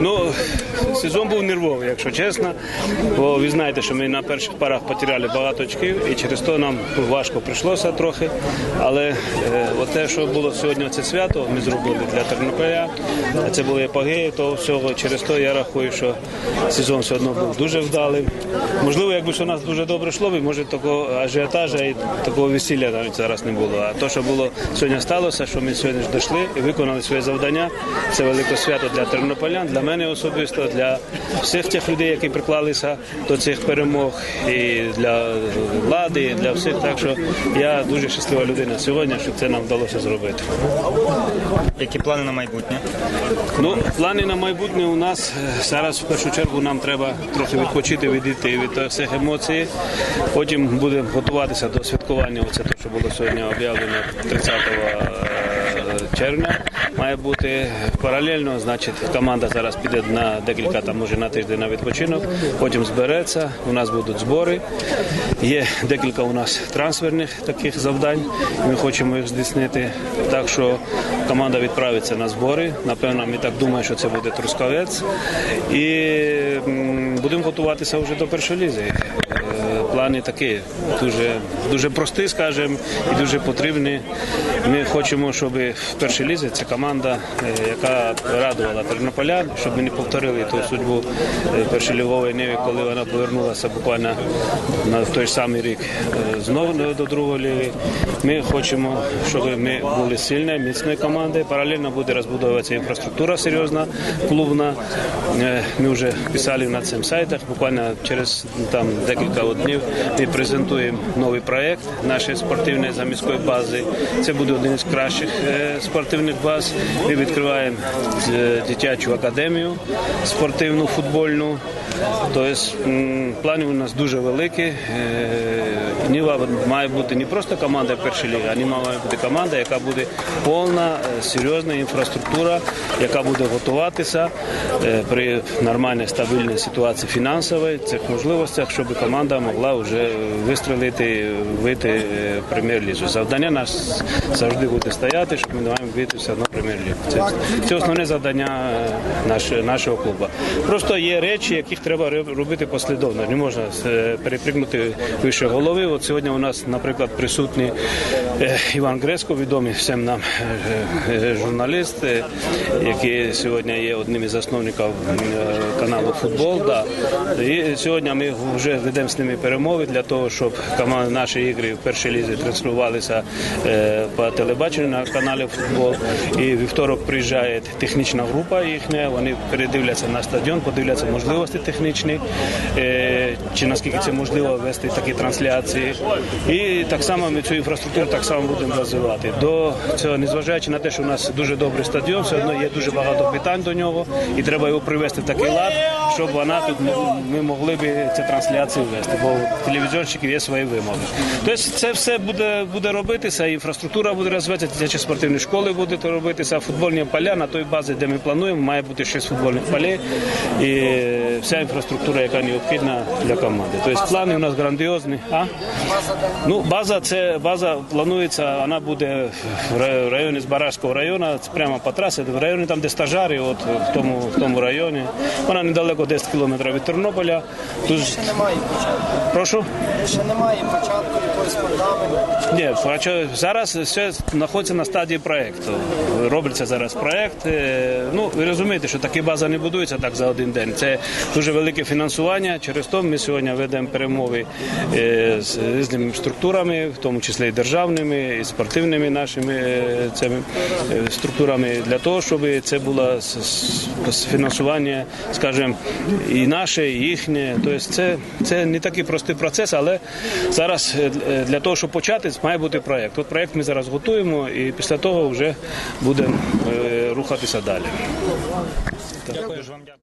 Ну, сезон був нервовий, якщо чесно. Бо ви знаєте, що ми на перших парах потеряли багато очків, і через то нам важко прийшлося трохи. Але е, те, що було сьогодні, це свято, ми зробили для Тернополя. а Це були епогеї того всього. Через то я рахую, що сезон все одно був дуже вдалий. Можливо, якби у нас дуже добре йшло, може такого ажіотажа і такого весілля навіть зараз не було. А то, що було сьогодні сталося, що ми сьогодні ж дійшли і виконали своє завдання. Це велике свято для тернополян, для мене особисто, для всіх тих людей, які приклалися до цих перемог, і для влади, і для всіх. Так що я дуже щаслива людина сьогодні, що це нам вдалося зробити. Які плани на майбутнє? Ну, плани на майбутнє у нас е, зараз в першу чергу нам треба трохи відпочити, відійти від всіх емоцій. Потім будемо готуватися до святкування. Оце те, що було сьогодні об'явлено 30 е, червня. Має бути паралельно, значить, команда зараз піде на декілька там, може на тиждень на відпочинок, потім збереться. У нас будуть збори. Є декілька у нас трансферних таких завдань. Ми хочемо їх здійснити. Так що команда відправиться на збори. Напевно, ми так думаємо, що це буде Трускавець. І будемо готуватися вже до першої лізи. Е, Плани такі дуже, дуже прості, скажімо, і дуже потрібні. Ми хочемо, щоб в першій лізі ця команда, е, яка радувала тернополян, щоб ми не повторили ту судьбу е, першої лівової ниві, коли вона повернулася буквально на той самий рік е, знову до другої ліги. Ми хочемо, щоб ми були сильною, міцною командою. Паралельно буде розбудовуватися інфраструктура серйозна, клубна. Ми вже писали на цим сайтах. Буквально через там декілька днів ми презентуємо новий проект нашої спортивної заміської бази. Це буде один із кращих е, спортивних баз. Ми відкриваємо е, дитячу академію спортивну, футбольну. Тобто плани у нас дуже великі. Е, Ніва має бути не просто команда першої ліги, а Ніва має бути команда, яка буде повна, серйозна інфраструктура, яка буде готуватися при нормальній стабільній ситуації фінансової, цих можливостях, щоб команда могла вже вистрелити, вийти в прем'єр-лізу. Завдання нас завжди буде стояти, щоб ми маємо вийти все одно прем'єр-лігу. Це, це основне завдання е, нашого клубу. Просто є речі, яких треба робити послідовно. Не можна е, перепригнути вище голови. От сьогодні у нас, наприклад, присутній е, Іван Греско, відомий всім нам журналіст, який сьогодні є одним із засновників каналу Футбол. Да. І сьогодні ми вже ведемо з ними перемови для того, щоб команди наші ігри в першій лізі транслювалися по телебаченню на каналі Футбол. І вівторок приїжджає технічна група їхня. Вони передивляться на стадіон, подивляться можливості технічні, е, чи наскільки це можливо вести такі трансляції. І так само ми цю інфраструктуру так само будемо розвивати. До цього, незважаючи на те, що у нас дуже добрий стадіон, все одно є дуже багато питань до нього, і треба його привести в такий лад, щоб вона тут ми могли б ці трансляції вести, бо у телевізорщиків є свої вимоги. Тобто це все буде, буде робитися, інфраструктура буде розвиватися, дитячі спортивні школи будуть робитися, футбольні поля на той базі, де ми плануємо, має бути шість футбольних полей і вся інфраструктура, яка необхідна для команди. Тобто плани у нас грандіозні. А? Ну, база це база планується, вона буде в ра- в районі Збаражського району, це прямо по трасі, в районі там, де стажари, от в тому, в тому районі. Вона недалеко 10 кілометрів від Тернополя. Тут Ще немає початку. прошу. Ще немає початку якогось фундаменту. Ні, зараз все знаходиться на стадії проєкту. Робиться зараз проєкт. Е, Ну, ви розумієте, що такі бази не будуються так за один день. Це дуже велике фінансування. Через то ми сьогодні ведемо перемови е, з різними структурами, в тому числі і державними, і спортивними нашими е, цими е, структурами, для того, щоб це було фінансування, скажімо, і наше, і їхнє. Тобто це, це не такий простий процес, але зараз для того, щоб почати, має бути проєкт. От проєкт ми зараз готуємо і після того вже будемо е, рухатися далі. Дякую вам.